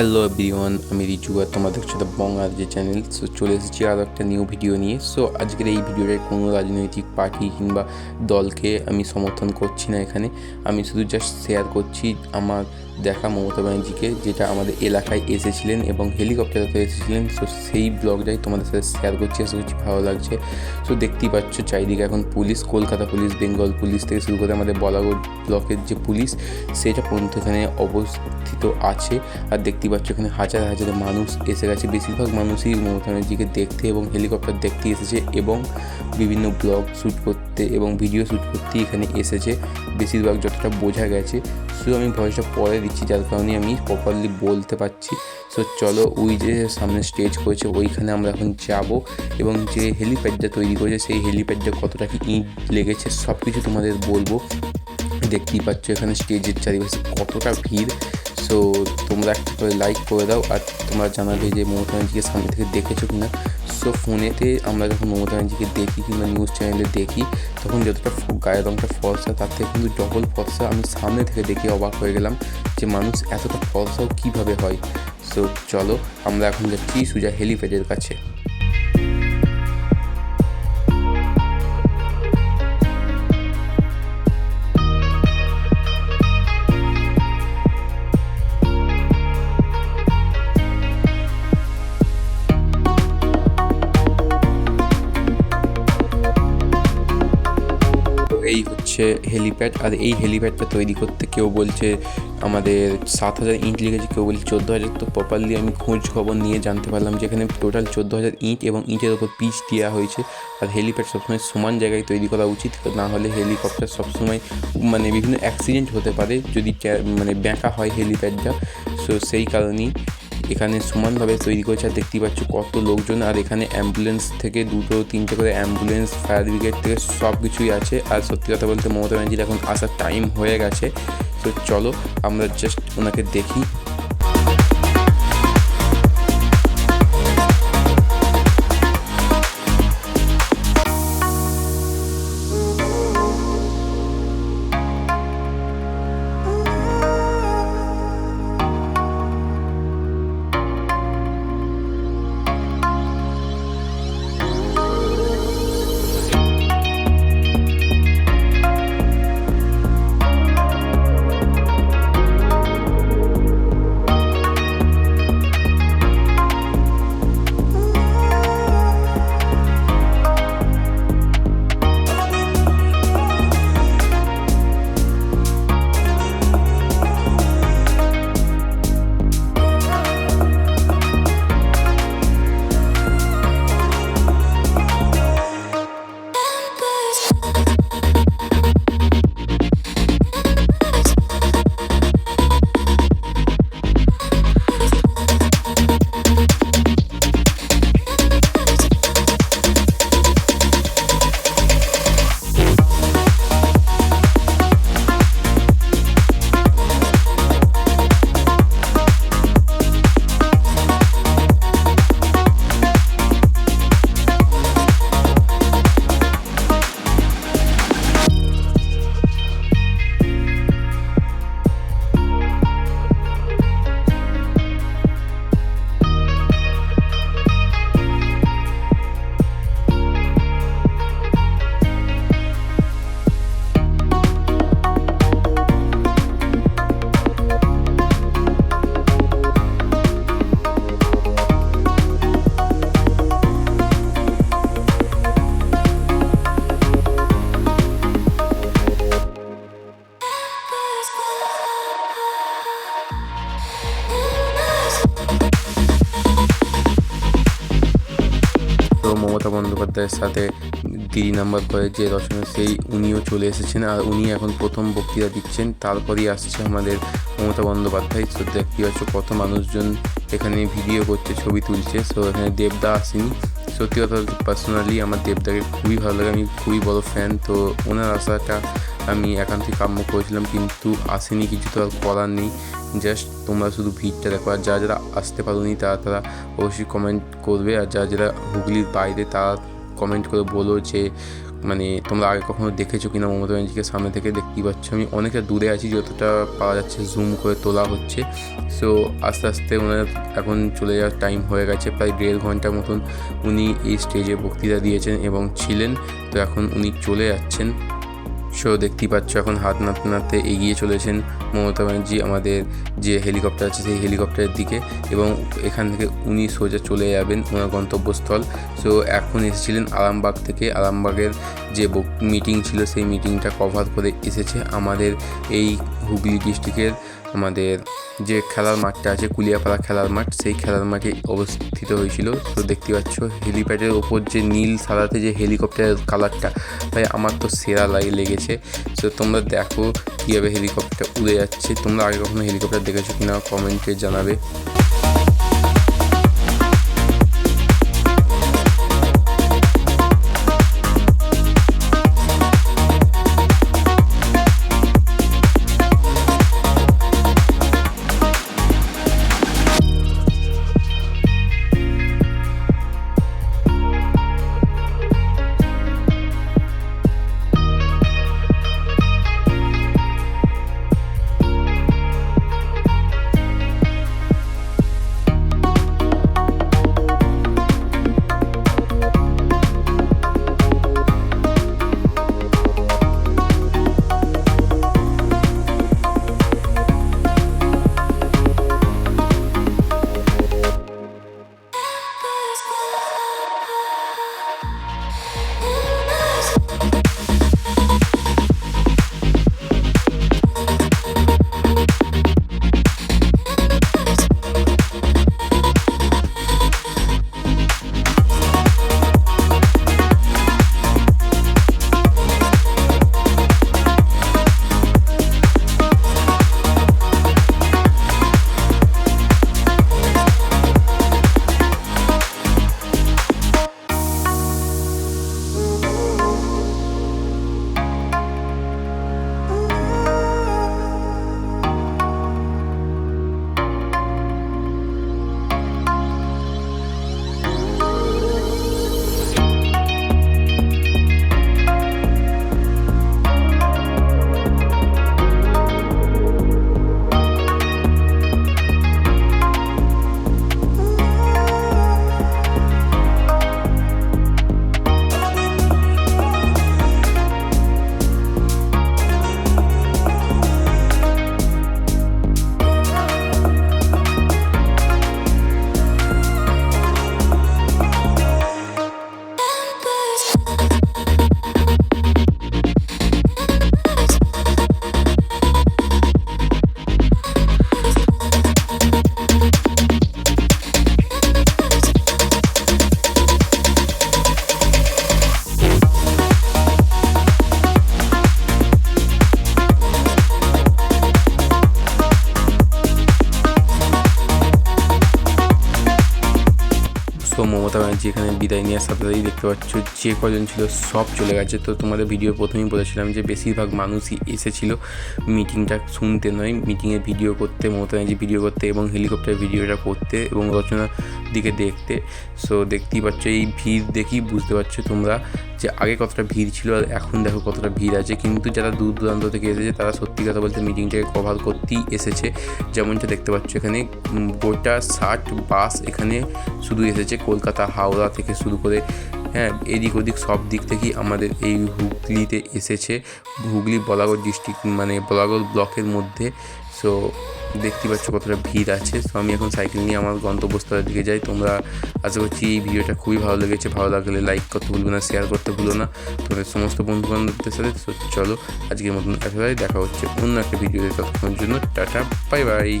Hello everyone আমি রিচু আর তোমাদের সাথে বং বঙ্গাল যে চ্যানেল সো চলে এসেছি আরও একটা নিউ ভিডিও নিয়ে। সো আজকের এই ভিডিওটায় কোনো রাজনৈতিক পার্টি কিংবা দলকে আমি সমর্থন করছি না এখানে। আমি শুধু জাস্ট শেয়ার করছি আমার দেখা মমতা ব্যানার্জিকে, যেটা আমাদের এলাকায় এসেছিলেন এবং হেলিকপ্টারে করে এসেছিলেন সো সেই ব্লগটাই তোমাদের সাথে শেয়ার করছি, আশা করছি ভালো লাগছে। সো দেখতেই পাচ্ছ চারিদিকে এখন police, Kolkata police, Bengal police থেকে শুরু করে আমাদের বলাগড় ব্লকের যে পুলিশ, সেটা পর্যন্ত এখানে অবস্থিত আছে। আর দেখতেই পাচ্ছ এখানে হাজার হাজার মানুষ এসে গেছে। বেশিরভাগ মানুষই মমতা ব্যানার্জিকে দেখতে এবং হেলিকপ্টার দেখতে এসেছে এবং বিভিন্ন ব্লগ শ্যুট করতে এবং ভিডিও শ্যুট করতে এখানে এসেছে। বেশিরভাগ যতটা বোঝা গেছে, শুধু আমি ভয়েসটা পরে দিচ্ছি, যার কারণে আমি প্রপারলি বলতে পারছি। সো চলো ওই যে সামনে স্টেজ করেছে, ওইখানে আমরা এখন যাব। এবং যে হেলিপ্যাডটা তৈরি করেছে, সেই হেলিপ্যাডটা কতটা কি ইট লেগেছে সব কিছু তোমাদের বলব। দেখতেই পাচ্ছ এখানে স্টেজের চারিপাশে কতটা ভিড়। সো তোমরা একটা করে লাইক করে দাও আর তোমরা জানাবে যে মমতা ব্যানার্জিকে সামনে থেকে দেখেছ কি না সো ফোনেতে আমরা যখন মমতা ব্যানার্জিকে দেখি কিংবা নিউজ চ্যানেলে দেখি, তখন যতটা গায়ের রঙটা ফর্সা, তার থেকে কিন্তু ডবল ফর্সা আমি সামনে থেকে দেখে অবাক হয়ে গেলাম যে মানুষ এতটা ফর্সাও কীভাবে হয়। সো চলো আমরা এখন যাচ্ছি সুজা হেলিপ্যাডের কাছে। হচ্ছে হেলিপ্যাড আর এই হেলিপ্যাডটা তৈরি করতে কেউ বলছে আমাদের সাত হাজার ইঞ্চ লেগেছে কেউ বলছে চোদ্দ হাজার। তো প্রপারলি আমি খোঁজ খবর নিয়ে জানতে পারলাম যে এখানে টোটাল চোদ্দ হাজার ইঞ্চ এবং ইঁটের ওপর পিচ দেওয়া হয়েছে। আর হেলিপ্যাড সবসময় সমান জায়গায় তৈরি করা উচিত, না হলে হেলিকপ্টার সবসময় মানে বিভিন্ন অ্যাক্সিডেন্ট হতে পারে যদি মানে ব্যাঁকা হয় হেলিপ্যাডটা সো সেই কারণেই এখানে সমানভাবে তৈরি করেছে, আর দেখতেই পাচ্ছ কত লোকজন, আর এখানে অ্যাম্বুলেন্স থেকে দুটো, তিনটে করে অ্যাম্বুলেন্স ফায়ার ব্রিগেড থেকে সব কিছুই আছে। আর সত্যি কথা বলতে মমতা ব্যানার্জির এখন আসার টাইম হয়ে গেছে। তো চলো আমরা জাস্ট ওনাকে দেখি। বন্দ্যোপাধ্যায়ের সাথে দিদি নাম্বার যে রচনা সেই উনিও চলে এসেছেন। আর উনি এখন প্রথম বক্তৃতা দিচ্ছেন। তারপরেই আসছে আমাদের মমতা বন্দ্যোপাধ্যায়। তো দেখতে পাচ্ছ, কত মানুষজন এখানে ভিডিও করছে, ছবি তুলছে। সো এখানে দেবদা আসেনি। সত্যি কথা পার্সোনালি আমার দেবদাকে খুবই ভালো লাগে। আমি খুবই বড় ফ্যান তো ওনার আসাটা আমি একান্তই কাম্য করেছিলাম, কিন্তু আসেনি, কিছু তো আর করার নেই। জাস্ট তোমরা শুধু ভিড়টা দেখো, আর যারা যারা আসতে পারোনি, তারা তারা অবশ্যই কমেন্ট করবে, আর যারা যারা হুগলির বাইরে, তারা কমেন্ট করে বলো যে মানে তোমরা আগে কখনো দেখেছ কিনা? মমতা ব্যানার্জিকে সামনে থেকে দেখতেই পাচ্ছ। আমি অনেকটা দূরে আছি, যতটা পাওয়া যাচ্ছে জুম করে তোলা হচ্ছে। সো আস্তে আস্তে ওনার এখন চলে যাওয়ার টাইম হয়ে গেছে, প্রায় দেড় ঘণ্টার মতন উনি এই স্টেজে বক্তৃতা দিয়েছেন এবং ছিলেন। তো এখন উনি চলে যাচ্ছেন। সো দেখতেই পাচ্ছ এখন হাত নাড়তে নাড়তে এগিয়ে চলেছেন মমতা ব্যানার্জি আমাদের যে হেলিকপ্টার আছে সেই হেলিকপ্টারের দিকে এবং এখান থেকে উনি সোজা চলে যাবেন ওনার গন্তব্যস্থল। সো এখন এসেছিলেন আরামবাগ থেকে। আরামবাগের যে মিটিং ছিল সেই মিটিংটা কভার করে এসেছে আমাদের এই হুগলি ডিস্ট্রিক্টের আমাদের যে খেলার মাঠটা আছে, কুলিয়াপাড়া খেলার মাঠ, সেই খেলার মাঠে অবস্থিত হয়েছিল। তো দেখতে পাচ্ছ, হেলিপ্যাডের ওপর যে নীল সাদাতে যে হেলিকপ্টারের কালারটা, তাই আমার তো সেরা লাগে লেগেছে। তো তোমরা দেখো কীভাবে হেলিকপ্টার উড়ে যাচ্ছে। তোমরা আগে কখনো হেলিকপ্টার দেখেছ কিনা, কমেন্টে জানাবে। মমতা ব্যানার্জি এখানে বিদায় নেওয়ার সাথে সাথেই দেখতে পাচ্ছ যে কজন ছিল, সব চলে গেছে। তো তোমাদের ভিডিও প্রথমেই বলেছিলাম যে বেশিরভাগ মানুষই এসেছিল। মিটিংটা শুনতে নয়, মিটিংয়ে ভিডিও করতে, মমতা ব্যানার্জি ভিডিও করতে এবং হেলিকপ্টার ভিডিওটা করতে এবং রচনার দিকে দেখতে। সো দেখতেই পাচ্ছ, এই ভিড় দেখেই বুঝতে পারছ তোমরা যে আগে কতটা ভিড় ছিল আর এখন দেখো কতটা ভিড় আছে। কিন্তু যারা দূর দূরান্ত থেকে এসেছে, তারা সত্যি কথা বলতে মিটিংটাকে কভার করতেই এসেছে। যেমনটা দেখতে পাচ্ছ এখানে গোটা ষাট বাস এখানে শুধু এসেছে কলকাতা, হাওড়া থেকে শুরু করে হ্যাঁ এদিক ওদিক সব দিক থেকেই আমাদের এই হুগলিতে এসেছে। হুগলি বলাগড় ডিস্ট্রিক্ট মানে বলাগড় ব্লকের মধ্যে। সো দেখতে পাচ্ছ কতটা ভিড় আছে। তো আমি এখন সাইকেল নিয়ে আমার গন্তব্যস্থলের দিকে যাই। তোমরা আশা করছি এই ভিডিওটা খুবই ভালো লেগেছে। ভালো লাগলে লাইক করতে ভুলবে না শেয়ার করতে ভুলো না। তোমাদের সমস্ত বন্ধুবান্ধবদের সাথে চলো আজকের মতন একেবারে দেখা হচ্ছে অন্য একটা ভিডিওতে ততক্ষণের জন্য টাটা বাই বাই